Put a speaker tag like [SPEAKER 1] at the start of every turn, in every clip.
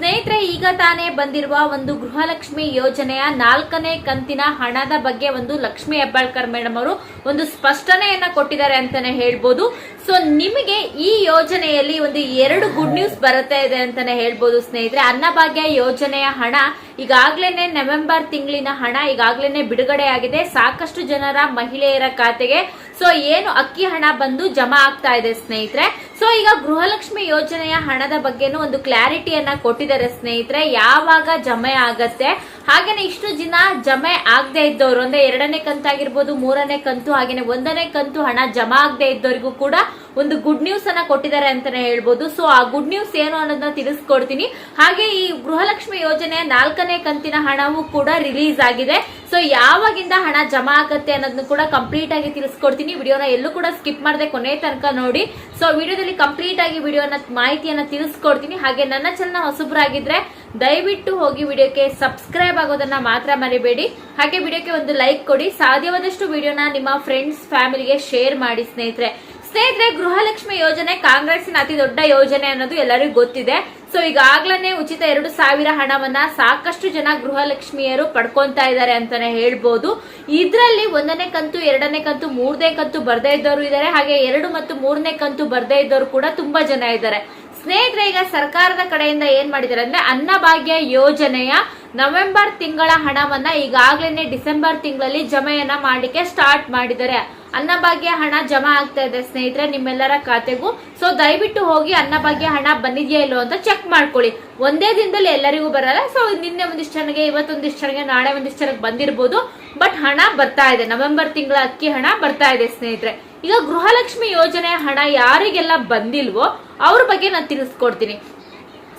[SPEAKER 1] ಸ್ನೇಹಿತರೆ, ಈಗ ತಾನೇ ಬಂದಿರುವ ಒಂದು ಗೃಹಲಕ್ಷ್ಮಿ ಯೋಜನೆಯ ನಾಲ್ಕನೇ ಕಂತಿನ ಹಣದ ಬಗ್ಗೆ ಒಂದು ಲಕ್ಷ್ಮಿ ಹೆಬ್ಬಾಳ್ಕರ್ ಮೇಡಮ್ ಅವರು ಒಂದು ಸ್ಪಷ್ಟನೆಯನ್ನ ಕೊಟ್ಟಿದ್ದಾರೆ ಅಂತಾನೆ ಹೇಳ್ಬೋದು. ಸೊ ನಿಮಗೆ ಈ ಯೋಜನೆಯಲ್ಲಿ ಒಂದು ಎರಡು ಗುಡ್ ನ್ಯೂಸ್ ಬರುತ್ತೆ ಇದೆ ಅಂತಾನೆ ಹೇಳ್ಬೋದು ಸ್ನೇಹಿತರೆ. ಅನ್ನಭಾಗ್ಯ ಯೋಜನೆಯ ಹಣ ಈಗಾಗ್ಲೇನೆ ನವೆಂಬರ್ ತಿಂಗಳಿನ ಹಣ ಈಗಾಗ್ಲೇನೆ ಬಿಡುಗಡೆ ಆಗಿದೆ. ಸಾಕಷ್ಟು ಜನರ ಮಹಿಳೆಯರ ಖಾತೆಗೆ ಸೊ ಏನು ಅಕ್ಕಿ ಹಣ ಬಂದು ಜಮಾ ಆಗ್ತಾ ಇದೆ ಸ್ನೇಹಿತರೆ. ಸೊ ಈಗ ಗೃಹಲಕ್ಷ್ಮಿ ಯೋಜನೆಯ ಹಣದ ಬಗ್ಗೆನೂ ಒಂದು ಕ್ಲಾರಿಟಿಯನ್ನ ಕೊಟ್ಟಿದ್ದಾರೆ ಸ್ನೇಹಿತರೆ. ಯಾವಾಗ ಜಮೆ ಆಗತ್ತೆ? ಹಾಗೇನೆ ಇಷ್ಟು ದಿನ ಜಮೆ ಆಗದೆ ಇದ್ದವರು, ಅಂದ್ರೆ ಎರಡನೇ ಕಂತಾಗಿರ್ಬೋದು ಮೂರನೇ ಕಂತು, ಹಾಗೇನೆ ಒಂದನೇ ಕಂತು ಹಣ ಜಮಾ ಆಗದೆ ಇದ್ದವರಿಗೂ ಕೂಡ ಒಂದು ಗುಡ್ ನ್ಯೂಸ್ ಅನ್ನ ಕೊಟ್ಟಿದ್ದಾರೆ ಅಂತಾನೆ ಹೇಳ್ಬೋದು. ಸೊ ಆ ಗುಡ್ ನ್ಯೂಸ್ ಏನು ಅನ್ನೋದನ್ನ ತಿಳಿಸ್ಕೊಡ್ತೀನಿ. ಹಾಗೆ ಈ ಗೃಹಲಕ್ಷ್ಮಿ ಯೋಜನೆ ನಾಲ್ಕನೇ ಕಂತಿನ ಹಣವೂ ಕೂಡ ರಿಲೀಸ್ ಆಗಿದೆ. ಸೊ ಯಾವಾಗಿಂದ ಹಣ ಜಮಾ ಆಗತ್ತೆ ಅನ್ನೋದನ್ನ ಕೂಡ ಕಂಪ್ಲೀಟ್ ಆಗಿ ತಿಳಿಸ್ಕೊಡ್ತೀನಿ. ವಿಡಿಯೋನ ಎಲ್ಲೂ ಕೂಡ ಸ್ಕಿಪ್ ಮಾಡದೆ ಕೊನೆ ತನಕ ನೋಡಿ. ಸೊ ವಿಡಿಯೋದಲ್ಲಿ ಕಂಪ್ಲೀಟ್ ಆಗಿ ವಿಡಿಯೋನ ಮಾಹಿತಿಯನ್ನ ತಿಳಿಸ್ಕೊಡ್ತೀನಿ. ಹಾಗೆ ನನ್ನ ಚಾನಲ್ ಹೊಸಬ್ರಾಗಿದ್ರೆ ದಯವಿಟ್ಟು ಹೋಗಿ ವಿಡಿಯೋಕ್ಕೆ ಸಬ್ಸ್ಕ್ರೈಬ್ ಆಗೋದನ್ನ ಮಾತ್ರ ಮರಿಬೇಡಿ. ಹಾಗೆ ವಿಡಿಯೋಕ್ಕೆ ಒಂದು ಲೈಕ್ ಕೊಡಿ. ಸಾಧ್ಯವಾದಷ್ಟು ವಿಡಿಯೋನ ನಿಮ್ಮ ಫ್ರೆಂಡ್ಸ್, ಫ್ಯಾಮಿಲಿಗೆ ಶೇರ್ ಮಾಡಿ ಸ್ನೇಹಿತರೆ. ಸ್ನೇಹಿತರೆ, ಗೃಹಲಕ್ಷ್ಮಿ ಯೋಜನೆ ಕಾಂಗ್ರೆಸ್ನ ಅತಿ ದೊಡ್ಡ ಯೋಜನೆ ಅನ್ನೋದು ಎಲ್ಲರಿಗೂ ಗೊತ್ತಿದೆ. ಸೊ ಈಗಾಗ್ಲೇ ಉಚಿತ ಎರಡು ಸಾವಿರ ಹಣವನ್ನ ಸಾಕಷ್ಟು ಜನ ಗೃಹಲಕ್ಷ್ಮಿಯರು ಪಡ್ಕೊಂತಾ ಇದ್ದಾರೆ ಅಂತಾನೆ ಹೇಳ್ಬೋದು. ಇದರಲ್ಲಿ ಒಂದನೇ ಕಂತು, ಎರಡನೇ ಕಂತು, ಮೂರನೇ ಕಂತು ಬರ್ದೇ ಇದ್ದವರು ಇದ್ದಾರೆ. ಹಾಗೆ ಎರಡು ಮತ್ತು ಮೂರನೇ ಕಂತು ಬರ್ದೇ ಇದ್ದವರು ಕೂಡ ತುಂಬಾ ಜನ ಇದ್ದಾರೆ. ಸ್ನೇಹಿತರೆ, ಈಗ ಸರ್ಕಾರದ ಕಡೆಯಿಂದ ಏನ್ ಮಾಡಿದ್ದಾರೆ ಅಂದ್ರೆ ಅನ್ನಭಾಗ್ಯ ಯೋಜನೆಯ ನವೆಂಬರ್ ತಿಂಗಳ ಹಣವನ್ನ ಈಗಾಗ್ಲೇನೆ ಡಿಸೆಂಬರ್ ತಿಂಗಳಲ್ಲಿ ಜಮೆಯನ್ನ ಮಾಡಲಿಕ್ಕೆ ಸ್ಟಾರ್ಟ್ ಮಾಡಿದ್ದಾರೆ. ಅನ್ನಭಾಗ್ಯ ಹಣ ಜಮಾ ಆಗ್ತಾ ಇದೆ ಸ್ನೇಹಿತರೆ, ನಿಮ್ಮೆಲ್ಲರ ಖಾತೆಗೂ. ಸೊ ದಯವಿಟ್ಟು ಹೋಗಿ ಅನ್ನಭಾಗ್ಯ ಹಣ ಬಂದಿದೆಯಾ ಇಲ್ಲೋ ಅಂತ ಚೆಕ್ ಮಾಡ್ಕೊಳ್ಳಿ. ಒಂದೇ ದಿನದಲ್ಲಿ ಎಲ್ಲರಿಗೂ ಬರಲ್ಲ. ಸೊ ನಿನ್ನೆ ಒಂದಿಷ್ಟು ಜನಗೆ ಇವತ್ತೊಂದಿಷ್ಟು ಜನಗೆ ನಾಳೆ ಒಂದಿಷ್ಟು ಜನಕ್ಕೆ ಬಂದಿರಬಹುದು ಬಟ್ ಹಣ ಬರ್ತಾ ಇದೆ. ನವೆಂಬರ್ ತಿಂಗಳ ಅಕ್ಕಿ ಹಣ ಬರ್ತಾ ಇದೆ ಸ್ನೇಹಿತರೆ. ಈಗ ಗೃಹಲಕ್ಷ್ಮಿ ಯೋಜನೆ ಹಣ ಯಾರಿಗೆಲ್ಲ ಬಂದಿಲ್ವೋ ಅವ್ರ ಬಗ್ಗೆ ನಾನು ತಿಳಿಸ್ಕೊಡ್ತೀನಿ.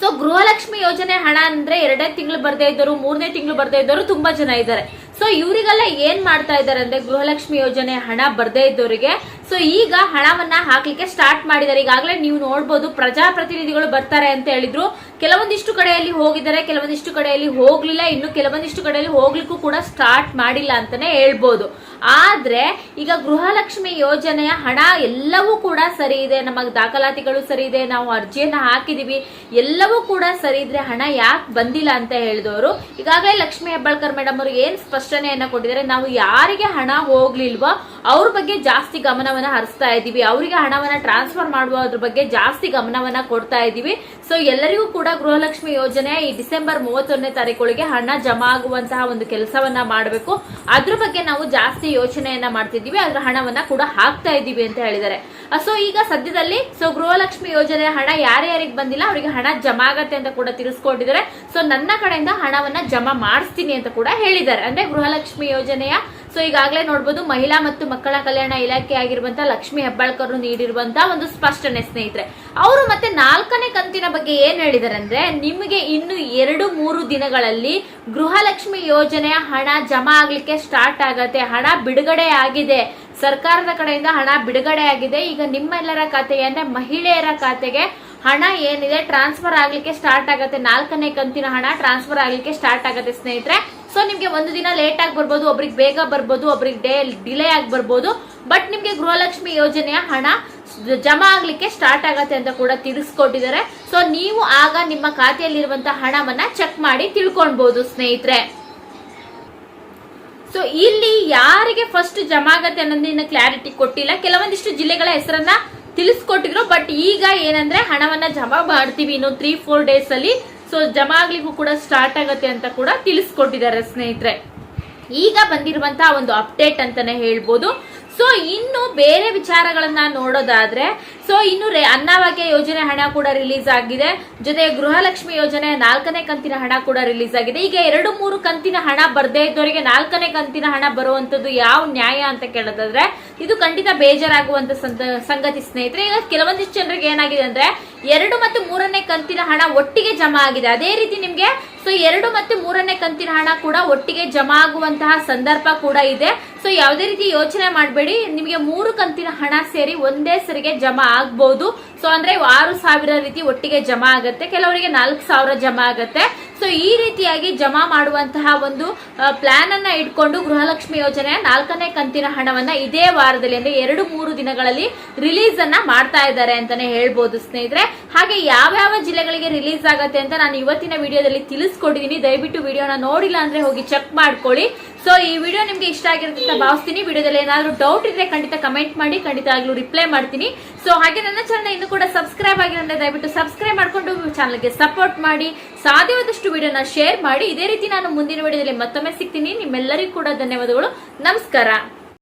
[SPEAKER 1] ಸೊ ಗೃಹಲಕ್ಷ್ಮಿ ಯೋಜನೆ ಹಣ ಅಂದ್ರೆ ಎರಡನೇ ತಿಂಗಳು ಬರ್ದೇ ಇದ್ದವರು ಮೂರನೇ ತಿಂಗಳು ಬರ್ದೇ ಇದ್ದವರು ತುಂಬಾ ಜನ ಇದ್ದಾರೆ. ಸೊ ಇವರಿಗೆಲ್ಲ ಏನ್ ಮಾಡ್ತಾ ಇದ್ದಾರೆ ಅಂದ್ರೆ ಗೃಹಲಕ್ಷ್ಮಿ ಯೋಜನೆ ಹಣ ಬರ್ದೇ ಇದ್ದವರಿಗೆ. ಸೊ ಈಗ ಹಣವನ್ನ ಹಾಕ್ಲಿಕ್ಕೆ ಸ್ಟಾರ್ಟ್ ಮಾಡಿದ್ದಾರೆ. ಈಗಾಗಲೇ ನೀವು ನೋಡ್ಬೋದು ಪ್ರಜಾಪ್ರತಿನಿಧಿಗಳು ಬರ್ತಾರೆ ಅಂತ ಹೇಳಿದ್ರು. ಕೆಲವೊಂದಿಷ್ಟು ಕಡೆಯಲ್ಲಿ ಹೋಗಿದ್ದಾರೆ, ಕೆಲವೊಂದಿಷ್ಟು ಕಡೆಯಲ್ಲಿ ಹೋಗ್ಲಿಲ್ಲ, ಇನ್ನು ಕೆಲವೊಂದಿಷ್ಟು ಕಡೆಯಲ್ಲಿ ಹೋಗ್ಲಿಕ್ಕೂ ಕೂಡ ಸ್ಟಾರ್ಟ್ ಮಾಡಿಲ್ಲ ಅಂತಾನೆ ಹೇಳ್ಬೋದು. ಆದ್ರೆ ಈಗ ಗೃಹಲಕ್ಷ್ಮಿ ಯೋಜನೆಯ ಹಣ ಎಲ್ಲವೂ ಕೂಡ ಸರಿ ಇದೆ, ನಮ್ಮ ದಾಖಲಾತಿಗಳು ಸರಿ ಇದೆ, ನಾವು ಅರ್ಜಿಯನ್ನ ಹಾಕಿದೀವಿ, ಎಲ್ಲವೂ ಕೂಡ ಸರಿ ಇದ್ರೆ ಹಣ ಯಾಕೆ ಬಂದಿಲ್ಲ ಅಂತ ಹೇಳಿದವರು ಈಗಾಗಲೇ ಲಕ್ಷ್ಮಿ ಹೆಬ್ಬಾಳ್ಕರ್ ಮೇಡಮ್ ಅವರು ಏನ್ ಸ್ಪಷ್ಟನೆಯನ್ನ ಕೊಟ್ಟಿದ್ದಾರೆ, ನಾವು ಯಾರಿಗೆ ಹಣ ಹೋಗ್ಲಿಲ್ವೋ ಅವ್ರ ಬಗ್ಗೆ ಜಾಸ್ತಿ ಗಮನವನ್ನ ಹರಿಸ್ತಾ ಇದ್ದೀವಿ ಅವರಿಗೆ ಹಣವನ್ನ ಟ್ರಾನ್ಸ್ಫರ್ ಮಾಡುವುದ್ರ ಬಗ್ಗೆ ಜಾಸ್ತಿ ಗಮನವನ್ನ ಕೊಡ್ತಾ ಇದ್ದೀವಿ ಸೊ ಎಲ್ಲರಿಗೂ ಕೂಡ ಗೃಹಲಕ್ಷ್ಮಿ ಯೋಜನೆ ಈ ಡಿಸೆಂಬರ್ ಮೂವತ್ತೊಂದನೇ ತಾರೀಕೊಳಗೆ ಹಣ ಜಮಾ ಆಗುವಂತಹ ಒಂದು ಕೆಲಸವನ್ನ ಮಾಡಬೇಕು. ಅದ್ರ ಬಗ್ಗೆ ನಾವು ಜಾಸ್ತಿ ಯೋಚನೆಯನ್ನ ಮಾಡ್ತಿದ್ದೀವಿ. ಅದ್ರ ಹಣವನ್ನ ಕೂಡ ಹಾಕ್ತಾ ಇದ್ದೀವಿ ಅಂತ ಹೇಳಿದ್ದಾರೆ. ಸೊ ಈಗ ಸದ್ಯದಲ್ಲಿ ಸೊ ಗೃಹಲಕ್ಷ್ಮಿ ಯೋಜನೆ ಹಣ ಯಾರ್ಯಾರಿಗೆ ಬಂದಿಲ್ಲ, ಅವರಿಗೆ ಹಣ ಜಮಾ ಆಗತ್ತೆ ಅಂತ ಕೂಡ ತಿಳಿಸ್ಕೊಂಡಿದ್ದಾರೆ ಸೊ ನನ್ನ ಕಡೆಯಿಂದ ಹಣವನ್ನ ಜಮಾ ಮಾಡಿಸ್ತೀನಿ ಅಂತ ಕೂಡ ಹೇಳಿದ್ದಾರೆ. ಅಂದ್ರೆ ಗೃಹಲಕ್ಷ್ಮಿ ಯೋಜನೆಯ ಸೊ ಈಗಾಗಲೇ ನೋಡ್ಬೋದು ಮಹಿಳಾ ಮತ್ತು ಮಕ್ಕಳ ಕಲ್ಯಾಣ ಇಲಾಖೆ ಆಗಿರುವಂತಹ ಲಕ್ಷ್ಮಿ ಹೆಬ್ಬಾಳ್ಕರ್ ನೀಡಿರುವಂತಹ ಒಂದು ಸ್ಪಷ್ಟನೆ ಸ್ನೇಹಿತರೆ. ಅವರು ಮತ್ತೆ ನಾಲ್ಕನೇ ಕಂತಿನ ಬಗ್ಗೆ ಏನ್ ಹೇಳಿದಾರೆ ಅಂದ್ರೆ ನಿಮಗೆ ಇನ್ನು ಎರಡು ಮೂರು ದಿನಗಳಲ್ಲಿ ಗೃಹಲಕ್ಷ್ಮಿ ಯೋಜನೆಯ ಹಣ ಜಮಾ ಆಗ್ಲಿಕ್ಕೆ ಸ್ಟಾರ್ಟ್ ಆಗತ್ತೆ, ಹಣ ಬಿಡುಗಡೆ ಆಗಿದೆ, ಸರ್ಕಾರದ ಕಡೆಯಿಂದ ಹಣ ಬಿಡುಗಡೆ ಆಗಿದೆ, ಈಗ ನಿಮ್ಮೆಲ್ಲರ ಅಂದ್ರೆ ಮಹಿಳೆಯರ ಖಾತೆಗೆ ಹಣ ಏನಿದೆ ಟ್ರಾನ್ಸ್ಫರ್ ಆಗ್ಲಿಕ್ಕೆ ಸ್ಟಾರ್ಟ್ ಆಗತ್ತೆ, ನಾಲ್ಕನೇ ಕಂತಿನ ಹಣ ಟ್ರಾನ್ಸ್ಫರ್ ಆಗ್ಲಿಕ್ಕೆ ಸ್ಟಾರ್ಟ್ ಆಗತ್ತೆ ಸ್ನೇಹಿತರೆ. ಸೊ ನಿಮ್ಗೆ ಒಂದು ದಿನ ಲೇಟ್ ಆಗಿ ಬರ್ಬೋದು, ಒಬ್ರಿಗೆ ಬೇಗ ಬರ್ಬೋದು, ಒಬ್ರಿಗೆ ಡೇ ಡಿಲೇ ಆಗಿ ಬರ್ಬೋದು. ಬಟ್ ನಿಮ್ಗೆ ಗೃಹಲಕ್ಷ್ಮಿ ಯೋಜನೆಯ ಹಣ ಜಮಾ ಆಗ್ಲಿಕ್ಕೆ ಸ್ಟಾರ್ಟ್ ಆಗತ್ತೆ ಅಂತ ಕೂಡ ತಿಳಿಸ್ಕೊಟ್ಟಿದ್ದಾರೆ. ಸೊ ನೀವು ಆಗ ನಿಮ್ಮ ಖಾತೆಯಲ್ಲಿರುವಂತಹ ಹಣವನ್ನ ಚೆಕ್ ಮಾಡಿ ತಿಳ್ಕೊಳ್ಬಹುದು ಸ್ನೇಹಿತರೆ. ಸೊ ಇಲ್ಲಿ ಯಾರಿಗೆ ಫಸ್ಟ್ ಜಮಾ ಆಗತ್ತೆ ಅನ್ನೋದನ್ನ ಕ್ಲಾರಿಟಿ ಕೊಟ್ಟಿಲ್ಲ. ಕೆಲವೊಂದಿಷ್ಟು ಜಿಲ್ಲೆಗಳ ಹೆಸರನ್ನ ತಿಳಿಸ್ಕೊಟ್ಟಿದ್ರು. ಬಟ್ ಈಗ ಏನಂದ್ರೆ ಹಣವನ್ನ ಜಮಾ ಮಾಡ್ತೀವಿ ಇನ್ನು ತ್ರೀ ಫೋರ್ ಡೇಸ್ ಅಲ್ಲಿ. ಸೊ ಜಮಾ ಆಗ್ಲಿಕ್ಕೂ ಕೂಡ ಸ್ಟಾರ್ಟ್ ಆಗತ್ತೆ ಅಂತ ಕೂಡ ತಿಳಿಸ್ಕೊಟ್ಟಿದ್ದಾರೆ ಸ್ನೇಹಿತರೆ. ಈಗ ಬಂದಿರುವಂತಹ ಒಂದು ಅಪ್ಡೇಟ್ ಅಂತಾನೆ ಹೇಳ್ಬೋದು. ಸೊ ಇನ್ನು ಬೇರೆ ವಿಚಾರಗಳನ್ನ ನೋಡೋದಾದ್ರೆ ಸೊ ಇನ್ನು ಅನ್ನಭಾಗ್ಯ ಯೋಜನೆ ಹಣ ಕೂಡ ರಿಲೀಸ್ ಆಗಿದೆ. ಜೊತೆಗೆ ಗೃಹಲಕ್ಷ್ಮಿ ಯೋಜನೆ ನಾಲ್ಕನೇ ಕಂತಿನ ಹಣ ಕೂಡ ರಿಲೀಸ್ ಆಗಿದೆ. ಈಗ ಎರಡು ಮೂರು ಕಂತಿನ ಹಣ ಬರ್ದೇ ಇದ್ದವರಿಗೆ ನಾಲ್ಕನೇ ಕಂತಿನ ಹಣ ಬರುವಂತದ್ದು ಯಾವ ನ್ಯಾಯ ಅಂತ ಕೇಳೋದಾದ್ರೆ, ಇದು ಖಂಡಿತ ಬೇಜಾರಾಗುವಂತ ಸಂಗತಿ ಸ್ನೇಹಿತರೆ. ಈಗ ಕೆಲವೊಂದಿಷ್ಟು ಜನರಿಗೆ ಏನಾಗಿದೆ ಅಂದ್ರೆ, ಎರಡು ಮತ್ತು ಮೂರನೇ ಕಂತಿನ ಹಣ ಒಟ್ಟಿಗೆ ಜಮಾ ಆಗಿದೆ. ಅದೇ ರೀತಿ ನಿಮ್ಗೆ ಸೊ ಎರಡು ಮತ್ತು ಮೂರನೇ ಕಂತಿನ ಹಣ ಕೂಡ ಒಟ್ಟಿಗೆ ಜಮಾ ಆಗುವಂತಹ ಸಂದರ್ಭ ಕೂಡ ಇದೆ. ಸೊ ಯಾವುದೇ ರೀತಿ ಯೋಚನೆ ಮಾಡಬೇಡಿ. ನಿಮಗೆ ಮೂರು ಕಂತಿನ ಹಣ ಸೇರಿ ಒಂದೇ ಸರಿಗೆ ಜಮಾ ಆಗ್ಬಹುದು ಸೊ ಅಂದ್ರೆ ಆರು ಸಾವಿರ ರೀತಿ ಒಟ್ಟಿಗೆ ಜಮಾ ಆಗತ್ತೆ. ಕೆಲವರಿಗೆ ನಾಲ್ಕು ಸಾವಿರ ಜಮಾ ಆಗತ್ತೆ. ಸೊ ಈ ರೀತಿಯಾಗಿ ಜಮಾ ಮಾಡುವಂತಹ ಒಂದು ಪ್ಲಾನ್ ಅನ್ನ ಇಟ್ಕೊಂಡು ಗೃಹಲಕ್ಷ್ಮಿ ಯೋಜನೆಯ ನಾಲ್ಕನೇ ಕಂತಿನ ಹಣವನ್ನ ಇದೇ ವಾರದಲ್ಲಿ, ಅಂದ್ರೆ ಎರಡು ಮೂರು ದಿನಗಳಲ್ಲಿ ರಿಲೀಸ್ ಅನ್ನ ಮಾಡ್ತಾ ಇದ್ದಾರೆ ಅಂತಾನೆ ಹೇಳ್ಬೋದು ಸ್ನೇಹಿತರೆ. ಹಾಗೆ ಯಾವ್ಯಾವ ಜಿಲ್ಲೆಗಳಿಗೆ ರಿಲೀಸ್ ಆಗತ್ತೆ ಅಂತ ನಾನು ಇವತ್ತಿನ ವಿಡಿಯೋದಲ್ಲಿ ತಿಳಿಸ್ಕೊಟ್ಟಿದ್ದೀನಿ ದಯವಿಟ್ಟು ವಿಡಿಯೋನ ನೋಡಿಲ್ಲ ಅಂದ್ರೆ ಹೋಗಿ ಚೆಕ್ ಮಾಡ್ಕೊಳ್ಳಿ. ಸೊ ಈ ವಿಡಿಯೋ ನಿಮ್ಗೆ ಇಷ್ಟ ಆಗಿರುತ್ತೆ ಅಂತ ಭಾವಿಸ್ತೀನಿ. ವಿಡಿಯೋದಲ್ಲಿ ಏನಾದರೂ ಡೌಟ್ ಇದ್ರೆ ಖಂಡಿತ ಕಮೆಂಟ್ ಮಾಡಿ, ಖಂಡಿತ ಆಗ್ಲೂ ರಿಪ್ಲೈ ಮಾಡ್ತೀನಿ. ಸೊ ಹಾಗೆ ನನ್ನ ಚಾನಲ್ ಇನ್ನು ಕೂಡ ಸಬ್ಸ್ಕ್ರೈಬ್ ಆಗಿರೋ ದಯವಿಟ್ಟು ಸಬ್ಸ್ಕ್ರೈಬ್ ಮಾಡ್ಕೊಂಡು ಚಾನಲ್ಗೆ ಸಪೋರ್ಟ್ ಮಾಡಿ, ಸಾಧ್ಯವಾದಷ್ಟು ವಿಡಿಯೋನ ಶೇರ್ ಮಾಡಿ. ಇದೇ ರೀತಿ ನಾನು ಮುಂದಿನ ವಿಡಿಯೋದಲ್ಲಿ ಮತ್ತೊಮ್ಮೆ ಸಿಗ್ತೀನಿ. ನಿಮ್ಮೆಲ್ಲರಿಗೂ ಕೂಡ ಧನ್ಯವಾದಗಳು. ನಮಸ್ಕಾರ.